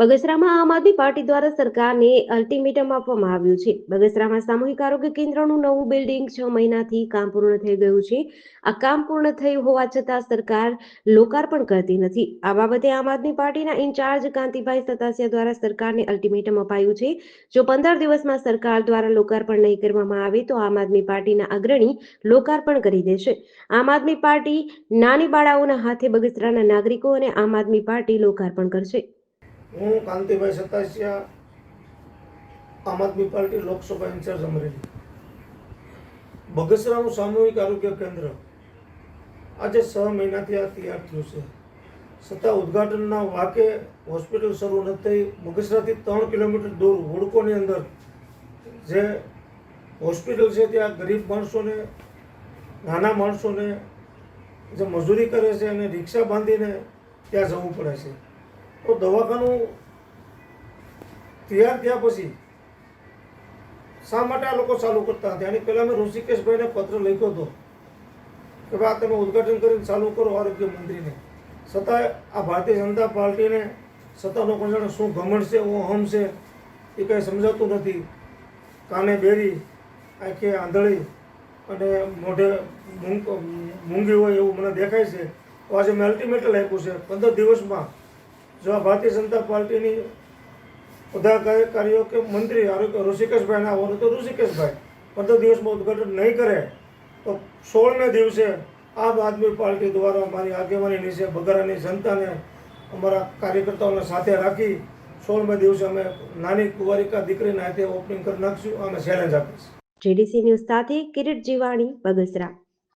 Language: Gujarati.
બગસરામાં આમ આદમી પાર્ટી દ્વારા સરકારને અલ્ટિમેટમ આપવામાં આવ્યું છે. બગસરામાં સામૂહિક આરોગ્ય કેન્દ્રનું નવું બિલ્ડિંગ છ મહિનાથી કામ પૂર્ણ થઈ ગયું છે. આ કામ પૂર્ણ થયું હોવા છતાં સરકાર લોકાર્પણ કરતી નથી. આ બાબતે આમ આદમી પાર્ટીના ઇન્ચાર્જ કાંતિભાઈ સતાસિયા દ્વારા સરકારને અલ્ટિમેટમ અપાયું છે. જો પંદર દિવસમાં સરકાર દ્વારા લોકાર્પણ નહીં કરવામાં આવે તો આમ આદમી પાર્ટીના અગ્રણી લોકાર્પણ કરી દેશે. આમ આદમી પાર્ટી નાની બાળાઓના હાથે બગસરાના નાગરિકો અને આમ આદમી પાર્ટી લોકાર્પણ કરશે. હું કાંતિભાઈ સતાસિયા, આમ આદમી પાર્ટી લોકસભા ઇન્ચાર્જ અમરેલી. બગસરાનું સામૂહિક આરોગ્ય કેન્દ્ર. આજે છ મહિનાથી આ તૈયાર થયું છે. છતાં ઉદ્ઘાટનના વાકે હોસ્પિટલ શરૂ નથી થઈ બગસરાથી ત્રણ કિલોમીટર દૂર હોડકોની અંદર જે હોસ્પિટલ છે ત્યાં ગરીબ માણસોને, નાના માણસોને જે મજૂરી કરે છે અને રિક્ષા બાંધીને ત્યાં જવું પડે છે. તો દવાખાનું તૈયાર થયા પછી શા માટે આ લોકો ચાલુ કરતા હતા? એની પહેલાં મેં ઋષિકેશભાઈને પત્ર લખ્યો હતો કે ભાઈ, આ તમે ઉદ્ઘાટન કરીને ચાલુ કરો આરોગ્ય મંત્રીને. છતાંય આ ભારતીય જનતા પાર્ટીને સત્તાનો લોકો જાણે શું ઘમંડ છે હું અહમ છે, એ કંઈ સમજાતું નથી. કાને બેરી, આંખે આંધળી અને મોઢે મૂંગ, મૂંગી હોય એવું મને દેખાય છે. તો આજે મેં અલ્ટિમેટલ આપ્યું છે, પંદર દિવસમાં જો આ ભારતીય જનતા પાર્ટીની પદાધિકારીઓ કે મંત્રી ઋષિકેશભાઈના હોય તો ઋષિકેશભાઈ પંદર દિવસમાં ઉદઘાટન નહીં કરે, તો સોળમે દિવસે આમ આદમી પાર્ટી દ્વારા મારી આગેવાની નીચે, બગરાની જનતાને અમારા કાર્યકર્તાઓને સાથે રાખી સોળમે દિવસે અમે નાની કુંવારિકા દીકરીના હાથે ઓપનિંગ કરી નાખશું અને ચેલેન્જ આપીશ. જેડીસી ન્યૂઝ સાથે કિરીટ જીવાણી, બગસરા.